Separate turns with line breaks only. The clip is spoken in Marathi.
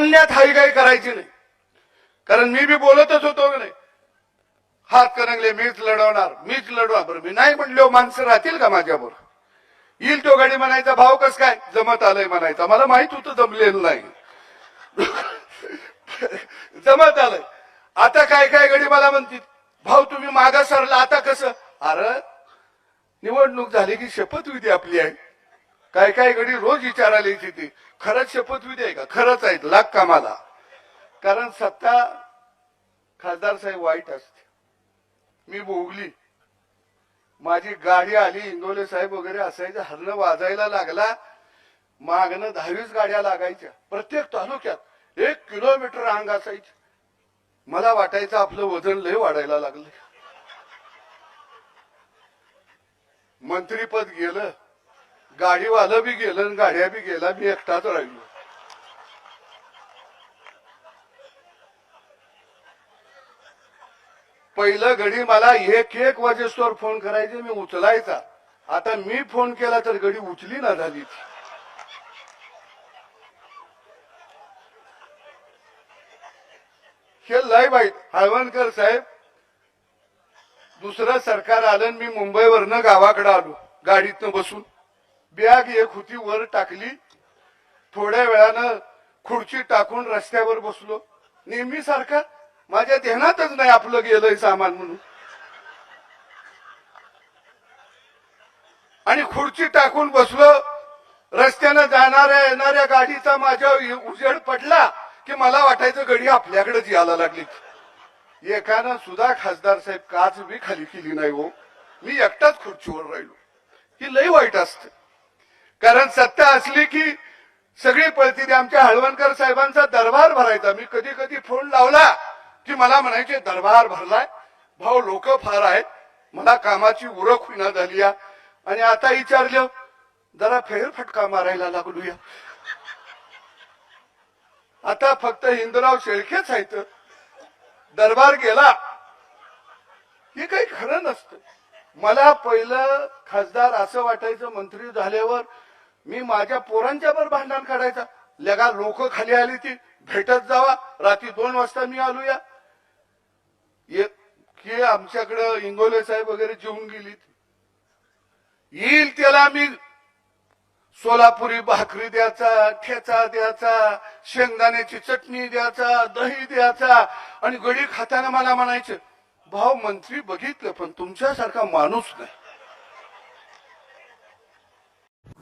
बोलण्यात हाई काही करायची नाही. कारण मी बी बोलतच होतो नाही. हात करंगले मीच लढवणार मीच लढवा बरं. मी नाही म्हणलो माणसं राहतील का माझ्याबरोबर? येईल तो गाडी म्हणायचा भाव कस काय? जमत आलंय म्हणायचा. मला माहीत होतं जमलेलं नाही. जमत आलंय. आता काय काय गडी मला म्हणतील? भाऊ तुम्ही मागा सरला आता कसं? अरे निवडणूक झाली की शपथविधी आपली आहे. काय काय घडी रोज विचारायला यायची ती. खरंच शपथविधी आहे का? खरंच आहेत लाग कामाला. कारण सत्ता खासदार साहेब वाईट असते. मी भोगली. माझी गाडी आली इंगोले साहेब वगैरे असायचं हरणं वाजायला लागला. मागणं दहावीस गाड्या लागायच्या. प्रत्येक तालुक्यात एक किलोमीटर अंग असायची. मला वाटायचं आपलं वजन लय वाढायला लागलं मंत्रीपद गेलं. गाडीवालं बी गेलं आणि गाड्या बी गेला मी एकटाच राहिलो. पहिलं घडी मला एक एक वाजेस्तोवर फोन करायचे मी उचलायचा. आता मी फोन केला तर घडी उचली ना झाली. ती. हे लय हळवणकर साहेब दुसरं सरकार आलं मी मुंबईवरनं गावाकडे आलो गाडीतनं बसून. बॅग एक होती वर टाकली. थोड्या वेळानं खुर्ची टाकून रस्त्यावर बसलो. नेहमी सारखा माझ्या ध्यानातच नाही आपलं गेलंय सामान म्हणून. आणि खुर्ची टाकून बसलो. रस्त्यानं जाणाऱ्या येणाऱ्या गाडीचा माझ्या उजेड पडला की मला वाटायचं गडी आपल्याकडेच यायला लागली. एकानं सुद्धा खासदार साहेब काच बी खाली केली नाही हो. मी एकटाच खुर्चीवर राहिलो. ही लई वाईट असते. कारण सत्ता असली की सगळी पळती ती आमच्या हळवणकर साहेबांचा दरबार भरायचा. मी कधी कधी फोन लावला की मला म्हणायचे दरबार भरलाय. भाऊ लोक फार आहेत. मला कामाची उरख होईना झाली आणि आता विचारलं जरा फेरफटका मारायला लागलूया. आता फक्त हिंदराव शेळकेच आहेत. दरबार गेला. हे काही खरं नसतं. मला पहिलं खासदार असं वाटायचं मंत्री झाल्यावर मी माझ्या पोरांच्या वर भांडण काढायचा. लगा लोक खाली आली ती भेटत जावा. रात्री दोन वाजता मी आलो या ये- की आमच्याकडं इंगोले साहेब वगैरे जेवून गेलीत. येईल त्याला मी. सोलापुरी भाकरी द्यायचा ठेचा द्यायचा शेंगदाण्याची चटणी द्यायचा दही द्यायचा. आणि गडी खाताना मला म्हणायचं भाऊ मंत्री बघितलं पण तुमच्यासारखा माणूस नाही.